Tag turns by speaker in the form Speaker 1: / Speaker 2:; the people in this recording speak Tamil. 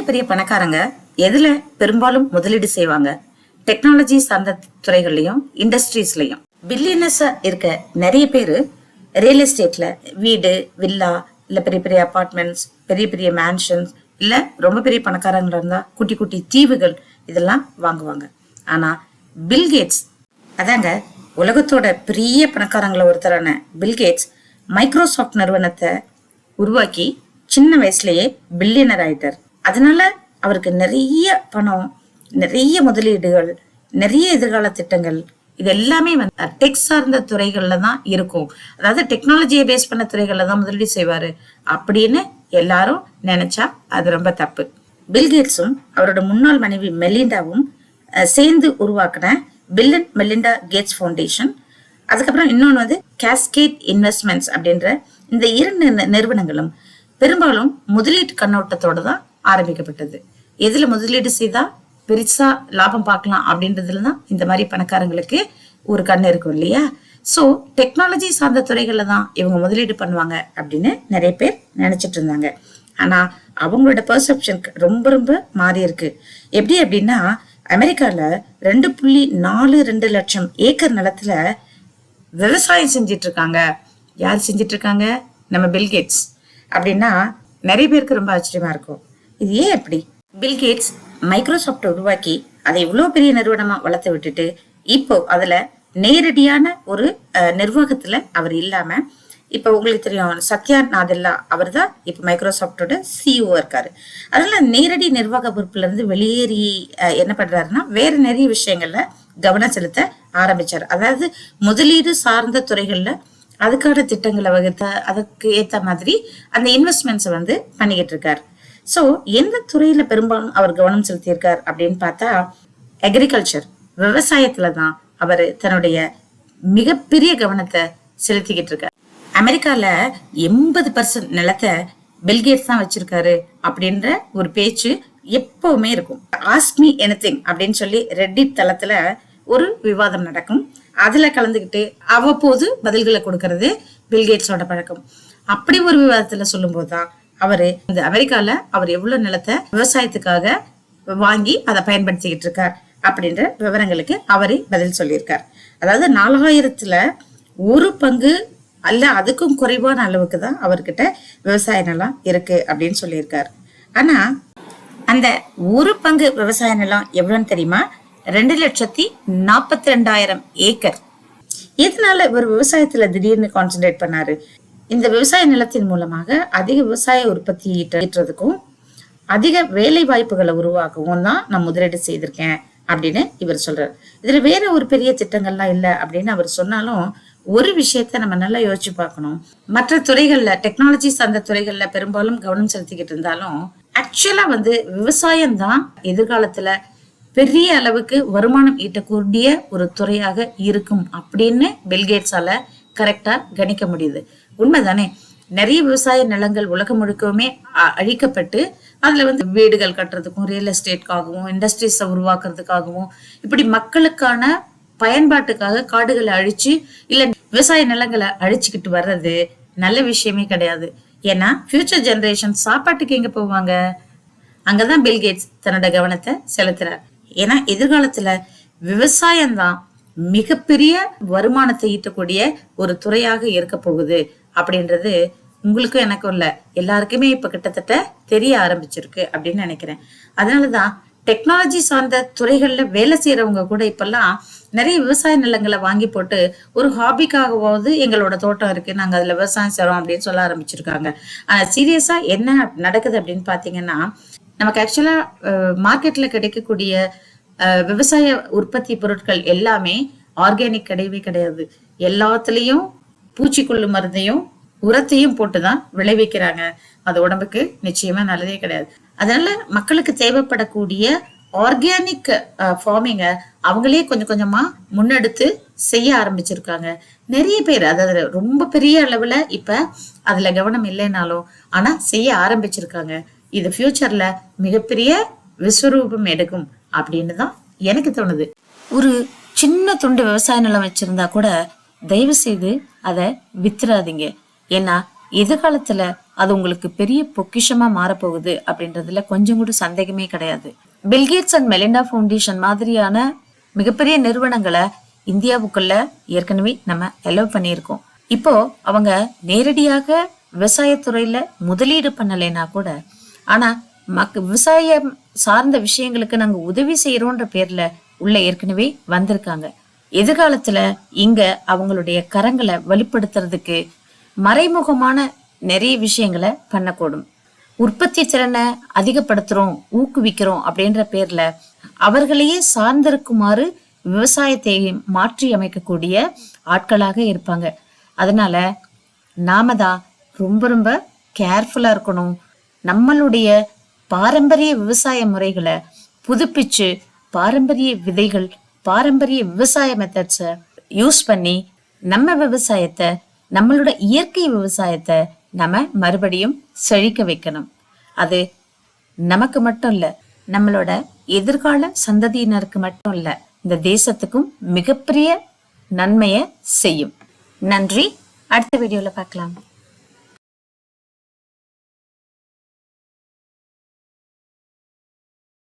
Speaker 1: பெரிய பெரிய பணக்காரங்க எதுல பெரும்பாலும் முதலீடு செய்வாங்க? டெக்னாலஜி சார்ந்த துறைகள்லயும் இண்டஸ்ட்ரீஸ்லயும் பில்லியனஸா இருக்க நிறைய பேரு ரியல் எஸ்டேட்ல வீடு வில்லா இல்ல பெரிய பெரிய அபார்ட்மெண்ட்ஸ் பெரிய பெரிய மேன்ஷன்ஸ் இல்ல ரொம்ப பெரிய பணக்காரங்களா இருந்தா குட்டி குட்டி தீவுகள் இதெல்லாம் வாங்குவாங்க. ஆனா பில்கேட்ஸ் அதாங்க உலகத்தோட பெரிய பணக்காரங்கள ஒருத்தரான பில்கேட்ஸ் மைக்ரோசாஃப்ட் நிறுவனத்தை உருவாக்கி சின்ன வயசுலயே பில்லியனர் ஆயிட்டார். அதனால அவருக்கு நிறைய பணம் நிறைய முதலீடுகள் நிறைய எதிர்கால திட்டங்கள் இது எல்லாமே வந்து டெக் சார்ந்த துறைகள்ல தான் இருக்கும். அதாவது டெக்னாலஜியை பேஸ் பண்ண துறைகள்ல தான் முதலீடு செய்வாரு. அப்படின்னு எல்லாரும் நினைச்சா அது ரொம்ப தப்பு. பில்கேட்ஸும் அவரோட முன்னாள் மனைவி மெலிண்டாவும் சேர்ந்து உருவாக்கின Bill and Melinda Gates Foundation அதுக்கப்புறம் இன்னொன்று வந்து கேஸ்கேட் இன்வெஸ்ட்மெண்ட்ஸ் அப்படின்ற இந்த இரண்டு நிறுவனங்களும். பெரும்பாலும் முதலீட்டு கண்ணோட்டத்தோட தான் ஆரம்பிக்கப்பட்டது. எதுல முதலீடு செய்தா பெருசா லாபம் பார்க்கலாம் அப்படின்றதுல தான் இந்த மாதிரி பணக்காரங்களுக்கு ஒரு கண் இருக்கும் இல்லையா? சோ டெக்னாலஜி சார்ந்த துறைகள்ல தான் இவங்க முதலீடு பண்ணுவாங்க அப்படின்னு நிறைய பேர் நினைச்சிட்டு இருந்தாங்க. ஆனா அவங்களோட பெர்செப்ஷன் ரொம்ப ரொம்ப மாறி இருக்கு. எப்படி அப்படின்னா அமெரிக்கால ரெண்டு புள்ளி நாலு ரெண்டு லட்சம் ஏக்கர் நிலத்துல விவசாயம் செஞ்சிட்டு இருக்காங்க. யார் செஞ்சிட்டு இருக்காங்க? நம்ம பில்கேட்ஸ் அப்படின்னா நிறைய பேருக்கு ரொம்ப ஆச்சரியமா இருக்கும். இது ஏன் எப்படி பில்கேட்ஸ் மைக்ரோசாஃப்ட் உருவாக்கி அதை இவ்வளவு பெரிய நிறுவனமா வளர்த்து விட்டுட்டு இப்போ அதுல நேரடியான ஒரு நிர்வாகத்துல அவர் இல்லாம இப்ப உங்களுக்கு தெரியும் சத்யா நாதெல்லா அவர் தான் இப்ப மைக்ரோசாஃப்டோட சிஇஓ இருக்காரு. அதனால நேரடி நிர்வாக பொறுப்புல இருந்து வெளியேறி என்ன பண்றாருன்னா வேற நிறைய விஷயங்கள்ல கவனம் செலுத்த ஆரம்பிச்சார். அதாவது முதலீடு சார்ந்த துறைகள்ல அதுக்கான திட்டங்களை வகுத்த அதுக்கு ஏத்த மாதிரி அந்த இன்வெஸ்ட்மெண்ட்ஸை வந்து பண்ணிக்கிட்டு இருக்காரு. சோ எந்த துறையில பெரும்பாலும் அவர் கவனம் செலுத்தியிருக்கார் அப்படின்னு பார்த்தா அக்ரிகல்ச்சர் விவசாயத்துல தான் அவர் தன்னுடைய மிகப்பெரிய கவனத்தை செலுத்திக்கிட்டு இருக்கார். அமெரிக்கால எண்பது பர்சன்ட் நிலத்தை பில்கேட்ஸ் தான் வச்சிருக்காரு அப்படின்ற ஒரு பேச்சு எப்பவுமே இருக்கும். ஆஸ்மி எனிதிங் அப்படின்னு சொல்லி ரெட்டிட் தளத்துல ஒரு விவாதம் நடக்கும். அதுல கலந்துக்கிட்டு அவ்வப்போது பதில்களை கொடுக்கறது பில்கேட்ஸோட பழக்கம். அப்படி ஒரு விவாதத்துல சொல்லும் போதுதான் அவரு இந்த அமெரிக்கால அவர் எவ்வளவு நிலத்தை விவசாயத்துக்காக வாங்கி அதை பயன்படுத்திக்கிட்டு இருக்கார் அப்படின்ற விவரங்களுக்கு அவரே பதில் சொல்லியிருக்கார். அதாவது நாலாயிரத்துல ஒரு பங்கு அல்ல அதுக்கும் குறைவான அளவுக்கு தான் அவர்கிட்ட விவசாய நிலம் இருக்கு அப்படின்னு சொல்லியிருக்கார். ஆனா அந்த ஒரு பங்கு விவசாய நிலம் எவ்வளவுன்னு தெரியுமா? ரெண்டு லட்சத்தி நாற்பத்தி ரெண்டாயிரம் ஏக்கர். எதனால இவர் விவசாயத்துல திடீர்னு கான்சென்ட்ரேட் பண்ணாரு? இந்த விவசாய நிலத்தின் மூலமாக அதிக விவசாய உற்பத்தி ஈட்ட- ஈட்டுறதுக்கும் அதிக வேலை வாய்ப்புகளை உருவாக்கவும் தான் நான் முதலீடு செய்திருக்கேன் அப்படின்னு இவர் சொல்றாரு. இதுல வேற ஒரு பெரிய திட்டங்கள்லாம் இல்லை அப்படின்னு அவர் சொன்னாலும் ஒரு விஷயத்த நம்ம நல்லா யோசிச்சு பார்க்கணும். மற்ற துறைகள்ல டெக்னாலஜி சார்ந்த துறைகள்ல பெரும்பாலும் கவனம் செலுத்திக்கிட்டு இருந்தாலும் ஆக்சுவலா வந்து விவசாயம் தான் எதிர்காலத்துல பெரிய அளவுக்கு வருமானம் ஈட்டக்கூடிய ஒரு துறையாக இருக்கும் அப்படின்னு பில்கேட்ஸால கரெக்டா கணிக்க முடியுது. உண்மைதானே? நிறைய விவசாய நிலங்கள் உலகம் முழுக்கவுமே அழிக்கப்பட்டு அதுல வந்து வீடுகள் கட்டுறதுக்கும் ரியல் எஸ்டேட்காகவும் இண்டஸ்ட்ரீஸை உருவாக்குறதுக்காகவும் இப்படி மக்களுக்கான பயன்பாட்டுக்காக காடுகளை அழிச்சு இல்ல விவசாய நிலங்களை அழிச்சுக்கிட்டு வர்றது நல்ல விஷயமே கிடையாது. ஏன்னா ஃபியூச்சர் ஜெனரேஷன் சாப்பாட்டுக்கு எங்க போவாங்க? அங்கதான் பில்கேட்ஸ் தன்னோட கவனத்தை செலுத்துறார். ஏன்னா எதிர்காலத்துல விவசாயம் தான் மிகப்பெரிய வருமானத்தை ஈட்டக்கூடிய ஒரு துறையாக இருக்க போகுது. அப்படின்றது உங்களுக்கும் எனக்கும் இல்லை. எல்லாருக்குமே இப்போ கிட்டத்தட்ட தெரிய ஆரம்பிச்சிருக்கு அப்படின்னு நினைக்கிறேன். அதனாலதான் டெக்னாலஜி சார்ந்த துறைகளில் வேலை செய்கிறவங்க கூட இப்போல்லாம் நிறைய விவசாய நிலங்களை வாங்கி போட்டு ஒரு ஹாபிக்காகவாவது எங்களோட தோட்டம் இருக்குது நாங்கள் அதில் விவசாயம் செய்கிறோம் அப்படின்னு சொல்ல ஆரம்பிச்சிருக்காங்க. ஆனால் சீரியஸாக என்ன நடக்குது அப்படின்னு பார்த்தீங்கன்னா நமக்கு ஆக்சுவலாக மார்க்கெட்டில் கிடைக்கக்கூடிய விவசாய உற்பத்தி பொருட்கள் எல்லாமே ஆர்கானிக் கிடையவே கிடையாது. எல்லாத்துலேயும் பூச்சிக்கொல்லு மருந்தையும் உரத்தையும் போட்டுதான் விளைவிக்கிறாங்க. அது உடம்புக்கு நிச்சயமா நல்லதே கிடையாது. அதனால மக்களுக்கு தேவைப்படக்கூடிய ஆர்கானிக் ஃபார்மிங்க அவங்களே கொஞ்சம் கொஞ்சமா முன்னெடுத்து செய்ய ஆரம்பிச்சிருக்காங்க. நிறைய பேர் அதாவது ரொம்ப பெரிய அளவுல இப்ப அதுல கவனம் இல்லைனாலும் ஆனா செய்ய ஆரம்பிச்சிருக்காங்க. இது ஃபியூச்சர்ல மிகப்பெரிய விஸ்வரூபம் எடுக்கும் அப்படின்னு தான் எனக்கு தோணுது. ஒரு சின்ன துண்டு விவசாய நிலம் வச்சிருந்தா கூட தயவு செய்து அதை வித்துறாதீங்க. ஏன்னா எதிர்காலத்துல
Speaker 2: அது உங்களுக்கு பெரிய பொக்கிஷமா மாறப்போகுது அப்படின்றதுல கொஞ்சம் கூட சந்தேகமே கிடையாது. பில்கேட்ஸ் அண்ட் மெலிண்டா ஃபவுண்டேஷன் மாதிரியான மிகப்பெரிய நிறுவனங்களை இந்தியாவுக்குள்ள ஏற்கனவே நம்ம அலோவ் பண்ணியிருக்கோம். இப்போ அவங்க நேரடியாக விவசாயத்துறையில முதலீடு பண்ணலைன்னா கூட ஆனா மக் விவசாயம் சார்ந்த விஷயங்களுக்கு நாங்க உதவி செய்யறோன்ற பேர்ல உள்ள ஏற்கனவே வந்திருக்காங்க. எதிர்காலத்துல இங்க அவங்களுடைய கரங்களை வெளிப்படுத்துறதுக்கு மறைமுகமான நிறைய விஷயங்களை பண்ணக்கூடும். உற்பத்தி திறனை அதிகப்படுத்துறோம் ஊக்குவிக்கிறோம் அப்படின்ற பேர்ல அவர்களையே சார்ந்திருக்குமாறு விவசாயத்தை மாற்றி அமைக்கக்கூடிய ஆட்களாக இருப்பாங்க. அதனால நாம தான் ரொம்ப ரொம்ப கேர்ஃபுல்லா இருக்கணும். நம்மளுடைய பாரம்பரிய விவசாய முறைகளை புதுப்பிச்சு பாரம்பரிய விதைகள் பாரம்பரிய விவசாய மெத்தட்ஸை யூஸ் பண்ணி நம்ம விவசாயத்தை நம்மளோட இயற்கை விவசாயத்தை நம்ம மறுபடியும் செழிக்க வைக்கணும். அது நமக்கு மட்டும் இல்லை நம்மளோட எதிர்கால சந்ததியினருக்கு மட்டும் இல்லை இந்த தேசத்துக்கும் மிகப்பெரிய நன்மையை செய்யும். நன்றி. அடுத்த வீடியோவில் பார்க்கலாம்.